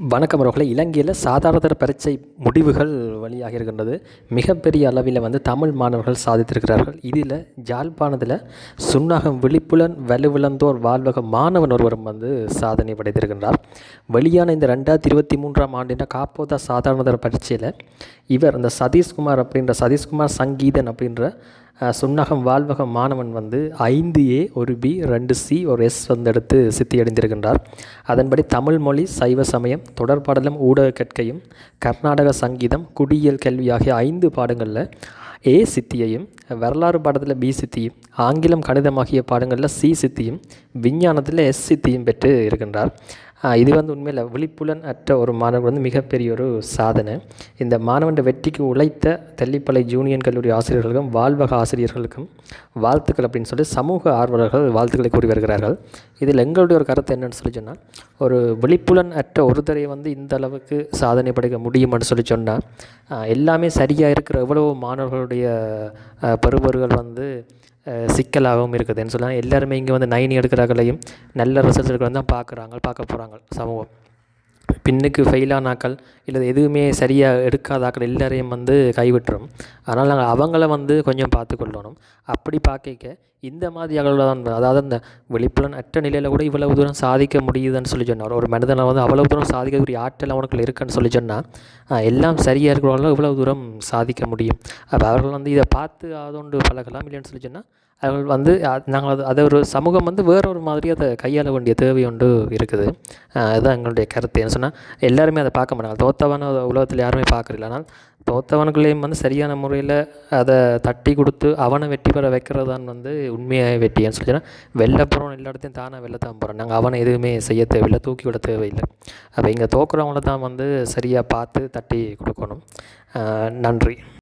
வணக்கம் அவர்களே. இலங்கையில் சாதாரணதர பரீட்சை முடிவுகள் வழியாக இருக்கின்றது. மிகப்பெரிய அளவில் வந்து தமிழ் மாணவர்கள் சாதித்திருக்கிறார்கள். இதில் ஜாழ்ப்பாணத்தில் சுன்னாகம் விழிப்புலன் வலுவிழந்தோர் வாழ்வக மாணவன் ஒருவரும் வந்து சாதனை படைத்திருக்கின்றார். வெளியான இந்த ரெண்டாயிரத்தி இருபத்தி மூன்றாம் ஆண்டின காப்போதா சாதாரணதர பரீட்சையில் இவர் இந்த சதீஷ்குமார் அப்படின்ற சதீஷ்குமார் சங்கீதன் அப்படின்ற சுண்ணகம் சுன்னகம் வாழ்வகம் மாணவன் வந்து ஐந்து ஏ ஒரு பி ரெண்டு சி ஒரு எஸ் வந்து எடுத்து சித்தியடைந்திருக்கின்றார். அதன்படி தமிழ் மொழி சைவ சமயம் தொடர்பாடலும் ஊடக கற்கையும் கர்நாடக சங்கீதம் குடியியல் கல்வி ஆகிய ஐந்து பாடங்களில் ஏ சித்தியையும் வரலாறு பாடத்தில் பி சித்தியும் ஆங்கிலம் கணிதம் ஆகிய பாடங்களில் சி சித்தியும் விஞ்ஞானத்தில் எஸ் சித்தியும் பெற்று இருக்கின்றார். இது வந்து உண்மையில் விழிப்புலன் அற்ற ஒரு மாணவர் வந்து மிகப்பெரிய ஒரு சாதனை. இந்த மாணவன் வெற்றிக்கு உழைத்த தெல்லிப்பளை ஜூனியர் கல்லூரி ஆசிரியர்களுக்கும் வாழ்வக ஆசிரியர்களுக்கும் வாழ்த்துக்கள் அப்படின்னு சொல்லி சமூக ஆர்வலர்கள் வாழ்த்துக்களை கூறி வருகிறார்கள். இதில் எங்களுடைய ஒரு கருத்து என்னென்னு சொல்லி சொன்னால் ஒரு விழிப்புலன் அற்ற ஒருத்தரை வந்து இந்த அளவுக்கு சாதனை படைக்க முடியும்னு சொல்லி சொன்னால் எல்லாமே சரியாக இருக்கிற எவ்வளவோ மாணவர்களுடைய ஆஹ் பெறுபவர்கள் வந்து சிக்கலாகவும் இருக்குதுன்னு சொல்லலாம் எல்லாருமே இங்கே வந்து நைன் எடுக்கிறார்களையும் நல்ல ரிசல்ட்ஸ் எடுக்கிறவங்க தான் பார்க்குறாங்க பார்க்க போகிறாங்க சமூகம். பின்னுக்கு ஃபெயிலானாக்கள் இல்லை எதுவுமே சரியாக எடுக்காதாக்கள் எல்லாரையும் வந்து கைவிட்டுரும். அதனால் நாங்கள் அவங்கள வந்து கொஞ்சம் பார்த்துக்கொள்ளணும். அப்படி பார்க்க இந்த மாதிரி தான் அதாவது அந்த விழிப்புலன் அற்ற நிலையில் கூட இவ்வளவு தூரம் சாதிக்க முடியுதுன்னு சொல்லி சொன்னார். ஒரு மனிதனை வந்து அவ்வளவு தூரம் சாதிக்கக்கூடிய ஆற்றல் அவனுக்குள்ள இருக்குன்னு சொல்லி சொன்னால் எல்லாம் சரியாக இருக்கிறவங்களும் இவ்வளவு தூரம் சாதிக்க முடியும். அப்போ அவர்கள் வந்து இதை பார்த்து அதோண்டு பழகலாம் இல்லைன்னு சொல்லி சொன்னால் அவர்கள் வந்து நாங்கள் அது அதை ஒரு சமூகம் வந்து வேற ஒரு மாதிரி அதை கையாள வேண்டிய தேவை ஒன்று இருக்குது. அதுதான் எங்களுடைய கருத்து. என்ன சொன்னால் எல்லாருமே அதை பார்க்க மாட்டாங்க. தோத்தவன உலகத்தில் யாருமே பார்க்குறதில்ல. ஆனால் தோத்தவனுக்குள்ளேயும் வந்து சரியான முறையில் அதை தட்டி கொடுத்து அவனை வெற்றி பெற வைக்கிறது தான் வந்து உண்மையாக வெற்றின்னு சொல்லிச்சுன்னா வெளில போகிறோம் எல்லா இடத்தையும் தானே வெளில தான் போகிறோம் நாங்கள் அவனை எதுவுமே செய்ய தேவையில்லை தூக்கி விட தேவையில்லை. அப்போ இங்கே தோக்குறவங்கள தான் வந்து சரியாக பார்த்து தட்டி கொடுக்கணும். நன்றி.